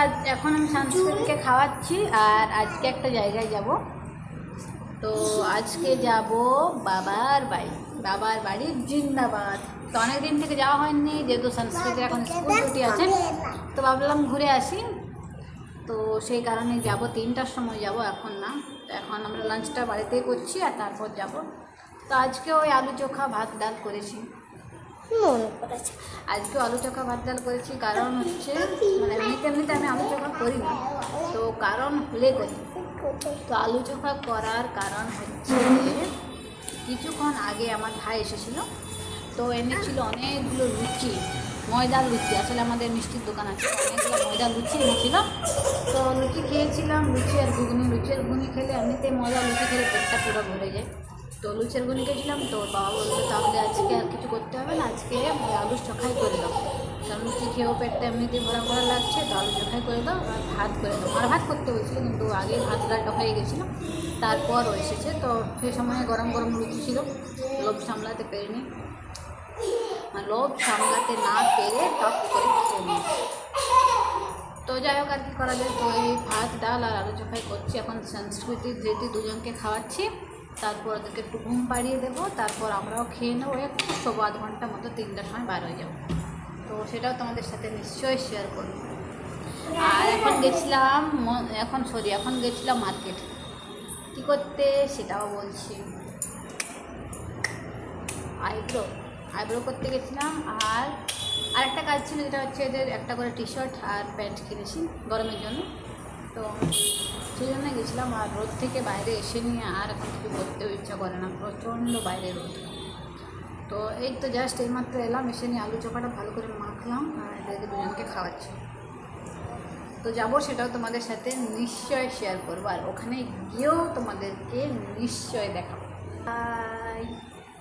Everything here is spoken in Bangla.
আজ এখন আমি সংস্কৃতিকে খাওয়াচ্ছি আর আজকে একটা জায়গায় যাব। তো আজকে যাব বাবার বাড়ি। বাবার বাড়ির জিন্দাবাদ। তো অনেক দিন থেকে যাওয়া হয়নি, যেহেতু সংস্কৃতির এখন স্কুল ছুটি আছে। তো ভাবলাম ঘুরে আসি। তো সেই কারণে যাব, তিনটার সময় যাব এখন না। এখন আমরা লাঞ্চটা বাড়িতেই করছি আর তারপর যাব। তো আজকে ওই আলু চোখা ভাত ডাল করেছি। মনে পড়েছে। আজকে আলু চোখা ভাত ডাল করেছি, কারণ হচ্ছে মানে এমনিতে এমনিতে আমি আলু চোখা করি না। তো কারণ হলে করি। তো আলু চোখা করার কারণ হচ্ছে কিছুক্ষণ আগে আমার ভাই এসেছিল। তো এনেছিল অনেকগুলো লুচি ময়দা লুচি, আসলে আমাদের মিষ্টির দোকান আছে, অনেকগুলো ময়দার লুচি এনেছিল। তো লুচি খেয়েছিলাম, লুচি আর ঘুগনি, লুচি আর ঘুগনি খেলে এমনিতে ময়দা লুচি খেলে পেটটা পুরো ভরে যায়। তো লুচের ঘুগনি খেয়েছিলাম তো বাবা বলতো তাহলে আজকে আর কিছু করতে হবে না, আজকে আলু চোখাই করে দাও কারণ লুচি খেয়েও পেটটা এমনিতে ভরা ভরা লাগছে, তো আলু চোখাই করে দাও, আর ভাত করে দাও আর ভাত করতে হয়েছিল কিন্তু আগে ভাত হয়ে গেছিল, তারপর এসেছে, তো সেই সময় গরম গরম লুচি ছিল, লোভ সামলাতে পেরেনি। আর লোভ সামলাতে না পেরে টক করে খেয়ে তো যাই হোক, আর কি করা যায়? তো এই ভাত, ডাল আর আলু চোখাই করছি, এখন সংস্কৃতির যেহেতু দুজনকে খাওয়াচ্ছি। তারপর ওদেরকে একটু ঘুম পাড়িয়ে দেবো, তারপর আমরাও খেয়ে নেব একটু সব আধ ঘণ্টা মতো তিনটার সময় বার হয়ে যাব। তো সেটাও তোমাদের সাথে নিশ্চয়ই শেয়ার করব। আর এখন গেছিলাম এখন সরি এখন গেছিলাম মার্কেট কী করতে সেটাও বলছি। আইব্রো আইব্রো করতে গেছিলাম, আর আরেকটা কাজ ছিল যেটা হচ্ছে এদের একটা করে টি শার্ট আর প্যান্ট কিনেছি গরমের জন্য। তো সেই জন্য গেছিলাম আর রোদ থেকে বাইরে এসে নিয়ে আর এখন কিছু করতেও ইচ্ছা করে না, প্রচণ্ড বাইরে রোদ। তো এই তো জাস্ট এইমাত্র এলাম, এসে নিয়ে আলু চোখাটা ভালো করে মাখলাম আর এদেরকে দুজনকে খাওয়াচ্ছি। তো যাব সেটাও তোমাদের সাথে নিশ্চয় শেয়ার করব, আর ওখানে গিয়েও তোমাদেরকে নিশ্চয় দেখাবো।